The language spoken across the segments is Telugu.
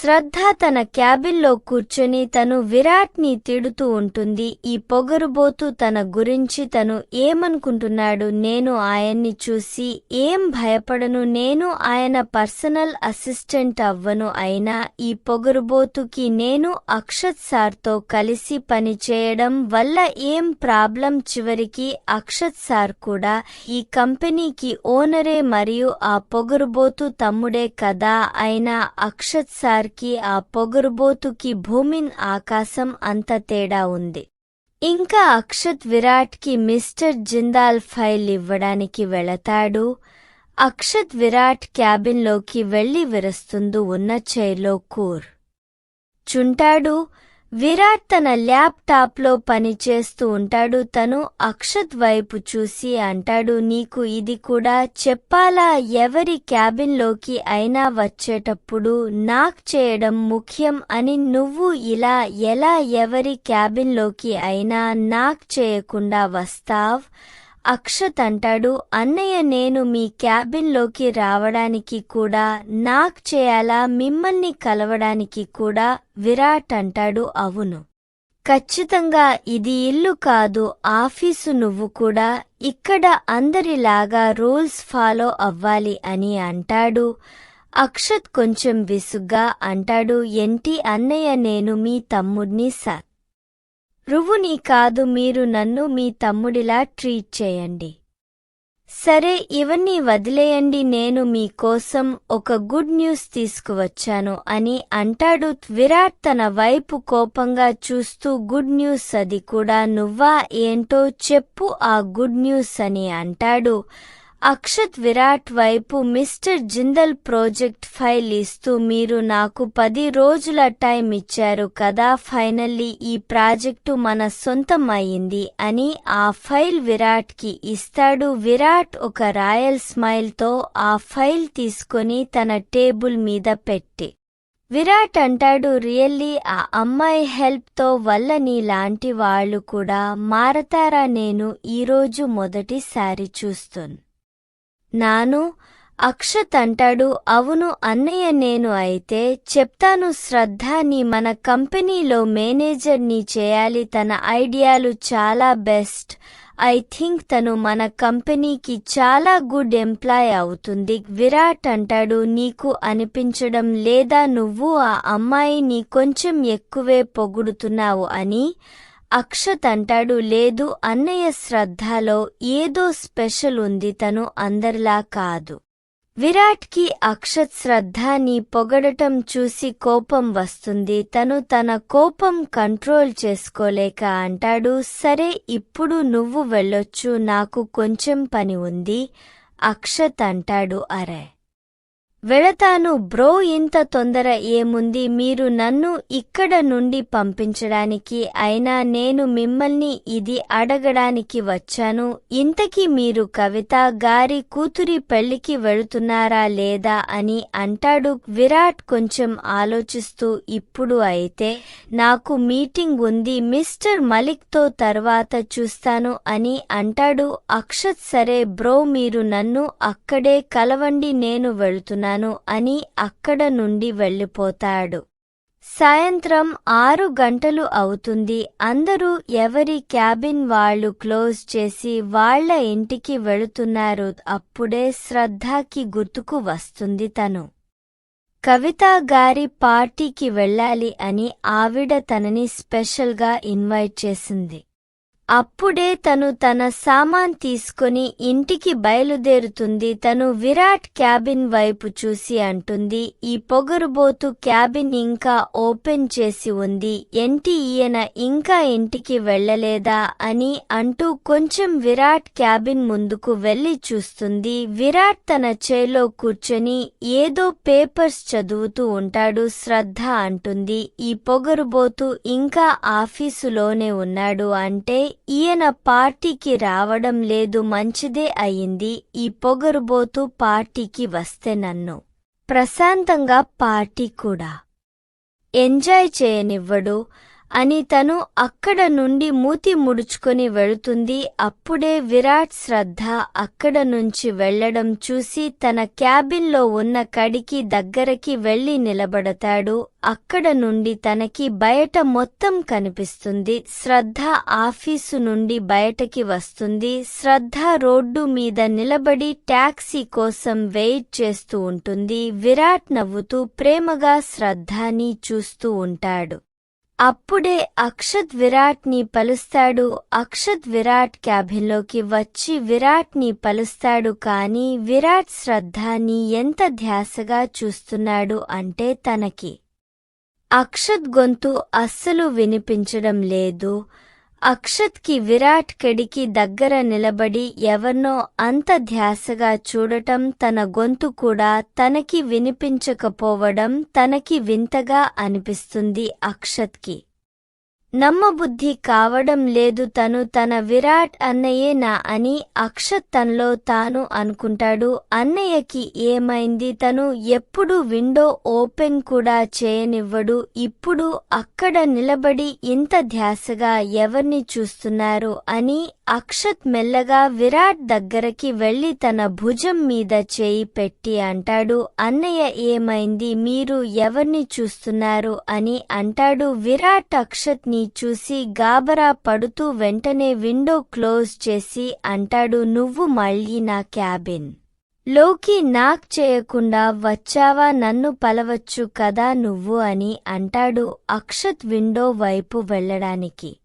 శ్రద్ధ తన క్యాబిన్లో కూర్చొని తను విరాట్ని తిడుతూ ఉంటుంది. ఈ పొగరుబోతు తన గురించి తను ఏమనుకుంటున్నాడు? నేను ఆయన్ని చూసి ఏం భయపడను? నేను ఆయన పర్సనల్ అసిస్టెంట్ అవ్వను అయినా ఈ పొగరుబోతుకి నేను అక్షత్ సార్తో కలిసి పని చేయడం వల్ల ఏం ప్రాబ్లం? చివరికి అక్షత్ సార్ కూడా ఈ కంపెనీకి ఓనరే మరియు ఆ పొగరుబోతు తమ్ముడే కదా అయినా అక్షత్ సార్ వారికి ఆ పొగరుబోతుకి భూమిన్ ఆకాశం అంత తేడా ఉంది. ఇంకా అక్షత్ విరాట్కి మిస్టర్ జిందాల్ ఫైల్ ఇవ్వడానికి వెళతాడు. అక్షత్ విరాట్ క్యాబిన్లోకి వెళ్ళి విరస్తుందు ఉన్న చైర్లో కూర్. చుంటాడు. విరాట్ తన ల్యాప్టాప్లో పని చేస్తూ ఉంటాడు. తను అక్షత్ వైపు చూసి అంటాడు నీకు ఇది కూడా చెప్పాలా? ఎవరి క్యాబిన్లోకి అయినా వచ్చేటప్పుడు నాక్ చేయడం ముఖ్యం అని నువ్వు ఇలా ఎలా ఎవరి క్యాబిన్లోకి అయినా నాక్ చేయకుండా వస్తావ్? అక్షత్ అంటాడు అన్నయ్య నేను మీ క్యాబిన్లోకి రావడానికి కూడా నాక్ చేయాలా మిమ్మల్ని కలవడానికి కూడా విరాట్ అంటాడు అవును. ఖచ్చితంగా ఇది ఇల్లు కాదు ఆఫీసు నువ్వు కూడా ఇక్కడ అందరిలాగా రూల్స్ ఫాలో అవ్వాలి అని అంటాడు. అక్షత్ కొంచెం విసుగ్గా అంటాడు ఏంటి అన్నయ్య నేను మీ తమ్ముడిని సార్ రువుని కాదు మీరు నన్ను మీ తమ్ముడిలా ట్రీట్ చేయండి. సరే ఇవన్నీ వదిలేయండి నేను మీకోసం ఒక గుడ్ న్యూస్ తీసుకువచ్చాను అని అంటాడు విరాట్ తన వైపు కోపంగా చూస్తూ గుడ్ న్యూస్ అది కూడా నువ్వా ఏంటో చెప్పు ఆ గుడ్ న్యూస్ అని అంటాడు. అక్షత్ విరాట్ వైపు మిస్టర్ జిందల్ ప్రాజెక్ట్ ఫైల్ ఇస్తూ మీరు నాకు పది రోజుల టైం ఇచ్చారు కదా ఫైనల్లీ ఈ ప్రాజెక్టు మన సొంతం అయింది అని ఆ ఫైల్ విరాట్కి ఇస్తాడు. విరాట్ ఒక రాయల్ స్మైల్తో ఆ ఫైల్ తీసుకొని తన టేబుల్ మీద పెట్టి విరాట్ అంటాడు రియల్లీ ఆ అమ్మాయి హెల్ప్తో వల్ల నీలాంటి వాళ్ళు కూడా మారతారా? నేను ఈరోజు మొదటిసారి చూస్తున్నా నాను అక్షత్ అంటాడు అవును అన్నయ్య నేను అయితే చెప్తాను శ్రద్ధ నీ మన కంపెనీలో మేనేజర్ నీ చేయాలి తన ఐడియాలు చాలా బెస్ట్. ఐ థింక్ తను మన కంపెనీకి చాలా గుడ్ ఎంప్లాయ్ అవుతుంది. విరాట్ అంటాడు నీకు అనిపించడం లేదా నువ్వు ఆ అమ్మాయిని కొంచెం ఎక్కువే పొగుడుతున్నావు అని. అక్షత్ అంటాడు లేదు అన్నయ్య శ్రద్ధలో ఏదో స్పెషల్ ఉంది తను అందరిలా కాదు. విరాట్కి అక్షత్ శ్రద్ధాని పొగడటం చూసి కోపం వస్తుంది. తను తన కోపం కంట్రోల్ చేసుకోలేక అంటాడు సరే ఇప్పుడు నువ్వు వెళ్ళొచ్చు నాకు కొంచెం పని ఉంది అక్షత్ అంటాడు అరే. వెళతాను బ్రో ఇంత తొందర ఏముంది? మీరు నన్ను ఇక్కడ నుండి పంపించడానికి అయినా నేను మిమ్మల్ని ఇది అడగడానికి వచ్చాను. ఇంతకీ మీరు కవిత గారి కూతురి పెళ్ళికి వెళుతున్నారా లేదా అని అంటాడు. విరాట్ కొంచెం ఆలోచిస్తూ ఇప్పుడు అయితే నాకు మీటింగ్ ఉంది మిస్టర్ మలిక్తో తర్వాత చూస్తాను అని అంటాడు. అక్షత్ సరే బ్రో మీరు నన్ను అక్కడే కలవండి నేను వెళుతున్నాను అని అక్కడ నుండి వెళ్ళిపోతాడు. సాయంత్రం ఆరు గంటలు అవుతుంది. అందరూ ఎవరి క్యాబిన్ వాళ్ళు క్లోజ్ చేసి వాళ్ళ ఇంటికి వెళుతున్నారు. అప్పుడే శ్రద్ధకి గుర్తుకు వస్తుంది తను. కవిత గారి పార్టీకి వెళ్ళాలి అని ఆవిడ తనని స్పెషల్గా ఇన్వైట్ చేసింది. అప్పుడే తను తన సామాన్ తీసుకొని ఇంటికి బయలుదేరుతుంది. తను విరాట్ క్యాబిన్ వైపు చూసి అంటుంది ఈ పొగరుబోతు క్యాబిన్ ఇంకా ఓపెన్ చేసి ఉంది. ఏంటి ఈయన ఇంకా ఇంటికి వెళ్ళలేదా? అని అంటూ కొంచెం విరాట్ క్యాబిన్ ముందుకు వెళ్ళి చూస్తుంది. విరాట్ తన చేలో కూర్చొని ఏదో పేపర్స్ చదువుతూ ఉంటాడు శ్రద్ధ అంటుంది. ఈ పొగరుబోతు ఇంకా ఆఫీసులోనే ఉన్నాడు అంటే ఈయన పార్టీకి రావడం లేదు మంచిదే అయింది. ఈ పొగరుబోతు పార్టీకి వస్తే నన్ను. ప్రశాంతంగా పార్టీ కూడా. ఎంజాయ్ చేయనివ్వడు. అని తను అక్కడ నుండి మూతి ముడుచుకొని వెళుతుంది. అప్పుడే విరాట్ శ్రద్ధ అక్కడ నుంచి వెళ్ళడం చూసి తన క్యాబిన్లో ఉన్న కడికి దగ్గరకి వెళ్ళి నిలబడతాడు. అక్కడ నుండి తనకి బయట మొత్తం కనిపిస్తుంది. శ్రద్ధ ఆఫీసు నుండి బయటకి వస్తుంది. శ్రద్ధ రోడ్డు మీద నిలబడి ట్యాక్సీ కోసం వెయిట్ చేస్తూ ఉంటుంది. విరాట్ నవ్వుతూ ప్రేమగా శ్రద్ధాని చూస్తూ ఉంటాడు. అప్పుడే అక్షత్ విరాట్ని పలుస్తాడు. అక్షత్ విరాట్ క్యాబిన్లోకి వచ్చి విరాట్ని పలుస్తాడు కాని విరాట్ శ్రద్ధాని ఎంత ధ్యాసగా చూస్తున్నాడు అంటే తనకి. అక్షత్ గొంతు అస్సలు వినిపించడం లేదు. అక్షత్కి విరాట్ కెడికి దగ్గర నిలబడి ఎవర్నో అంత ధ్యాసగా చూడటం తన గొంతు కూడా తనకి వినిపించకపోవడం తనకి వింతగా అనిపిస్తుంది అక్షత్కి. నమ్మబుద్ధి కావడం లేదు తను తన విరాట్ అన్నయ్యేనా అని అక్షత్ తనలో తాను అనుకుంటాడు. అన్నయ్యకి ఏమైంది? తను ఎప్పుడు విండో ఓపెన్ కూడా చేయనివ్వడు. ఇప్పుడు అక్కడ నిలబడి ఇంత ధ్యాసగా ఎవర్ని చూస్తున్నారు అని అక్షత్ మెల్లగా విరాట్ దగ్గరకి వెళ్ళి తన భుజం మీద చేయి పెట్టి అంటాడు అన్నయ్య ఏమైంది? మీరు ఎవరిని చూస్తున్నారు? అని అంటాడు విరాట్. అక్షత్ని చూసి గాబరా పడుతూ వెంటనే విండో క్లోజ్ చేసి అంటాడు నువ్వు మళ్ళీ నా క్యాబిన్. లోకి నాక్ చేయకుండా వచ్చావా? నన్ను పలవచ్చు కదా నువ్వు అని అంటాడు అక్షత్ విండో వైపు వెళ్ళడానికి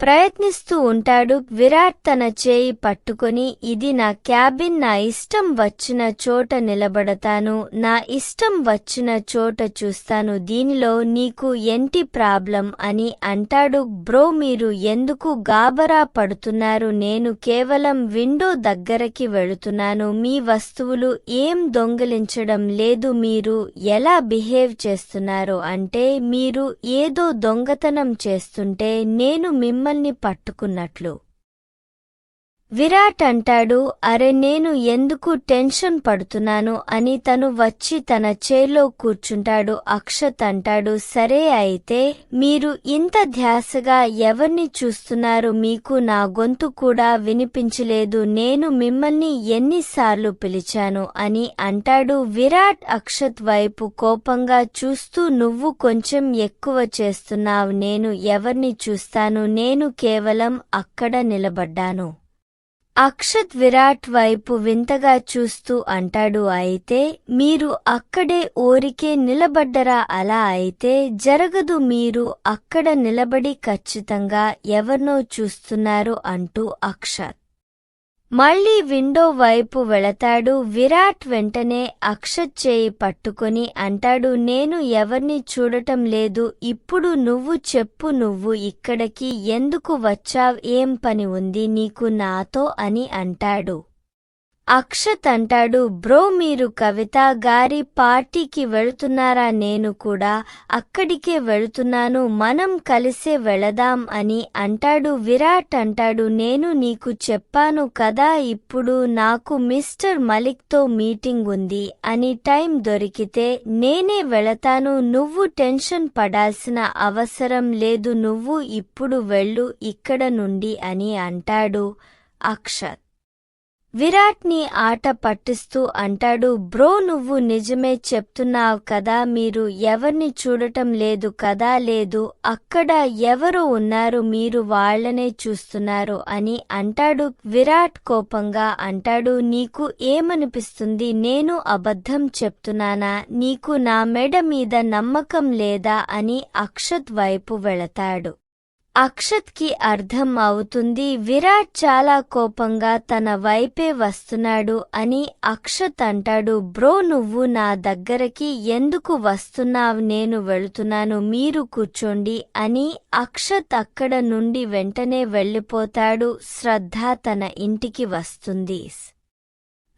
ప్రయత్నిస్తూ ఉంటాడు విరాట్ తన చేయి పట్టుకొని ఇది నా క్యాబిన్ నా ఇష్టం వచ్చిన చోట నిలబడతాను నా ఇష్టం వచ్చిన చోట చూస్తాను దీనిలో నీకు ఎంటి ప్రాబ్లం అని అంటాడు బ్రో మీరు ఎందుకు గాబరా పడుతున్నారు నేను కేవలం విండో దగ్గరకి వెళుతున్నాను మీ వస్తువులు ఏం దొంగిలించడం లేదు మీరు ఎలా బిహేవ్ చేస్తున్నారు అంటే మీరు ఏదో దొంగతనం చేస్తుంటే నేను మిమ్మల్ని మమ్మల్ని పట్టుకున్నట్లు. విరాట్ అంటాడు అరే నేను ఎందుకు టెన్షన్ పడుతున్నాను? అని తను వచ్చి తన చేలో కూర్చుంటాడు. అక్షత్ అంటాడు సరే అయితే మీరు ఇంత ధ్యాసగా ఎవరిని చూస్తున్నారు? మీకు నా గొంతు కూడా వినిపించలేదు. నేను మిమ్మల్ని ఎన్నిసార్లు పిలిచాను అని అంటాడు విరాట్. అక్షత్ వైపు కోపంగా చూస్తూ నువ్వు కొంచెం ఎక్కువ చేస్తున్నావు. నేను ఎవర్ని చూస్తాను? నేను కేవలం అక్కడ నిలబడ్డాను. అక్షత్ విరాట్ వైపు వింతగా చూస్తూ అంటాడు అయితే మీరు అక్కడే ఊరికే నిలబడ్డరా? అలా అయితే జరగదు మీరు అక్కడ నిలబడి ఖచ్చితంగా ఎవరినో చూస్తున్నారు అంటూ అక్షత్. మళ్ళీ విండో వైపు వెళతాడు. విరాట్ వెంటనే అక్షత్ చేయి పట్టుకొని అంటాడు నేను ఎవర్ని చూడటం లేదు. ఇప్పుడు నువ్వు చెప్పు నువ్వు ఇక్కడికి ఎందుకు వచ్చావ్? ఏం పని ఉంది నీకు నాతో? అని అంటాడు. అక్షత్ అంటాడు బ్రో మీరు కవిత గారి పార్టీకి వెళుతున్నారా? నేను కూడా అక్కడికే వెళుతున్నాను. మనం కలిసే వెళదాం అని అంటాడు. విరాట్ అంటాడు నేను నీకు చెప్పాను కదా ఇప్పుడు నాకు మిస్టర్ మలిక్తో మీటింగ్ ఉంది అని టైం దొరికితే నేనే వెళతాను. నువ్వు టెన్షన్ పడాల్సిన అవసరం లేదు. నువ్వు ఇప్పుడు వెళ్ళు ఇక్కడ నుండి అని అంటాడు అక్షత్. విరాట్ని ఆట పట్టిస్తూ అంటాడు బ్రో నువ్వు నిజమే చెప్తున్నావు కదా మీరు ఎవర్ని చూడటం లేదు కదా లేదు అక్కడ ఎవరు ఉన్నారు మీరు వాళ్ళనే చూస్తున్నారు అని అంటాడు. విరాట్ కోపంగా అంటాడు నీకు ఏమనిపిస్తుంది? నేను అబద్ధం చెప్తున్నానా? నీకు నా మెడ మీద నమ్మకం లేదా? అని అక్షత్ వైపు వెళతాడు. అక్షత్కి అర్థం అవుతుంది. విరాట్ చాలా కోపంగా తన వైపే వస్తున్నాడు అని అక్షత్ అంటాడు. బ్రో నువ్వు నా దగ్గరకి ఎందుకు వస్తున్నావు? నేను వెళుతున్నాను. మీరు కూర్చోండి అని అక్షత్ అక్కడ నుండి వెంటనే వెళ్ళిపోతాడు. శ్రద్ధ తన ఇంటికి వస్తుంది.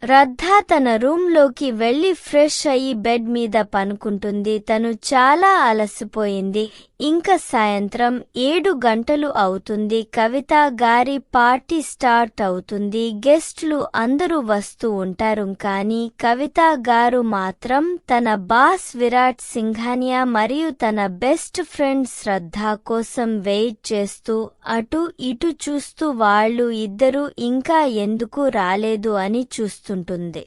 రద్దా తన రూంలోకి వెళ్ళి ఫ్రెష్ అయ్యి బెడ్ మీద పనుకుంటుంది. తను చాలా అలసిపోయింది. ఇంకా సాయంత్రం ఏడు గంటలు అవుతుంది. కవిత గారి పార్టీ స్టార్ట్ అవుతుంది. గెస్ట్లు అందరూ వస్తూ ఉంటారు. కానీ కవిత గారు మాత్రం తన బాస్ విరాట్ సింఘానియా మరియు తన బెస్ట్ ఫ్రెండ్ శ్రద్ధ కోసం వెయిట్ చేస్తూ అటు ఇటు చూస్తూ వాళ్ళు ఇద్దరూ ఇంకా ఎందుకు రాలేదు అని చూస్తూ చూస్తుంటుంది.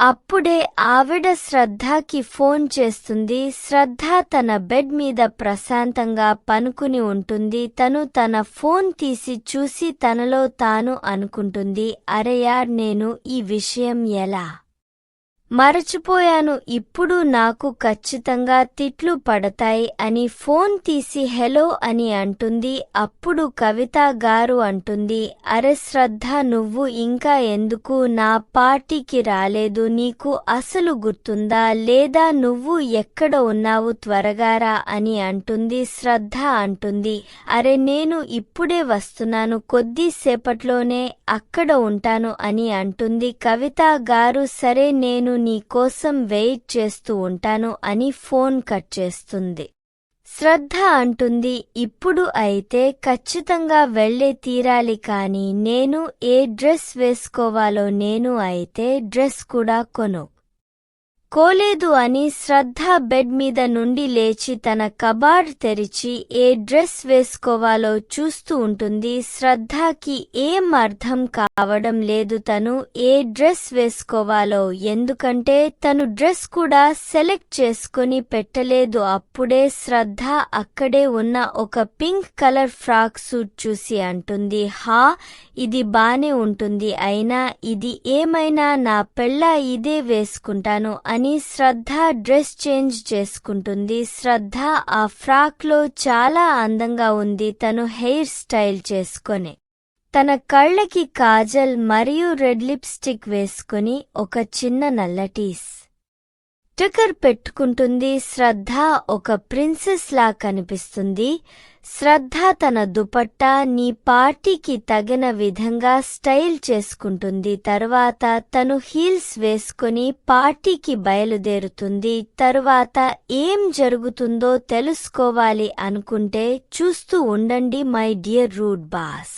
అప్పుడే ఆవిడ శ్రద్ధకి ఫోన్ చేస్తుంది. శ్రద్ధ తన బెడ్ మీద ప్రశాంతంగా పనుకుని ఉంటుంది. తను తన ఫోన్ తీసి చూసి తనలో తాను అనుకుంటుంది అరే యార్ నేను ఈ విషయం ఎలా మరచిపోయాను ఇప్పుడు నాకు ఖచ్చితంగా తిట్లు పడతాయి అని ఫోన్ తీసి హెలో అని అంటుంది. అప్పుడు కవిత గారు అంటుంది అరే శ్రద్ధ నువ్వు ఇంకా ఎందుకు నా పార్టీకి రాలేదు? నీకు అసలు గుర్తుందా? లేదా నువ్వు ఎక్కడ ఉన్నావు త్వరగారా? అని అంటుంది. శ్రద్ధ అంటుంది అరే నేను ఇప్పుడే వస్తున్నాను కొద్దిసేపట్లోనే అక్కడ ఉంటాను అని అంటుంది. కవిత గారు సరే నేను నీ కోసం వెయిట్ చేస్తూ ఉంటాను అని ఫోన్ కట్ చేస్తుంది. శ్రద్ధ అంటుంది ఇప్పుడు అయితే ఖచ్చితంగా వెళ్ళే తీరాలి కాని నేను ఏ డ్రెస్ వేసుకోవాలో నేను అయితే డ్రెస్ కూడా కొను. కోలేదు అని శ్రద్ధ బెడ్ మీద నుండి లేచి తన కబాడ్ తెరిచి ఏ డ్రెస్ వేసుకోవాలో చూస్తూ ఉంటుంది. శ్రద్ధకి ఏం అర్థం కావడం లేదు తను ఏ డ్రెస్ వేసుకోవాలో. ఎందుకంటే తను డ్రెస్ కూడా సెలెక్ట్ చేసుకుని పెట్టలేదు. అప్పుడే శ్రద్ధ అక్కడే ఉన్న ఒక పింక్ కలర్ ఫ్రాక్ సూట్ చూసి అంటుంది. హా ఇది బానే ఉంటుంది. అయినా ఇది ఏమైనా నా పెళ్ళ ఇదే వేసుకుంటాను అని శ్రద్ధ డ్రెస్ చేంజ్ చేసుకుంటుంది. శ్రద్ధ ఆ ఫ్రాక్లో చాలా అందంగా ఉంది. తను హెయిర్ స్టైల్ చేసుకొని తన కళ్ళకి కాజల్ మరియు రెడ్ లిప్స్టిక్ వేసుకుని ఒక చిన్న నల్లటీస్ స్టిక్కర్ పెట్టుకుంటుంది. శ్రద్ధ ఒక ప్రిన్సెస్ లా కనిపిస్తుంది. శ్రద్ధ తన దుపట్టా నీ పార్టీకి తగిన విధంగా స్టైల్ చేసుకుంటుంది. తరువాత తను హీల్స్ వేసుకుని పార్టీకి బయలుదేరుతుంది. తరువాత ఏం జరుగుతుందో తెలుసుకోవాలి అనుకుంటే చూస్తూ ఉండండి మై డియర్ రూడ్ బాస్.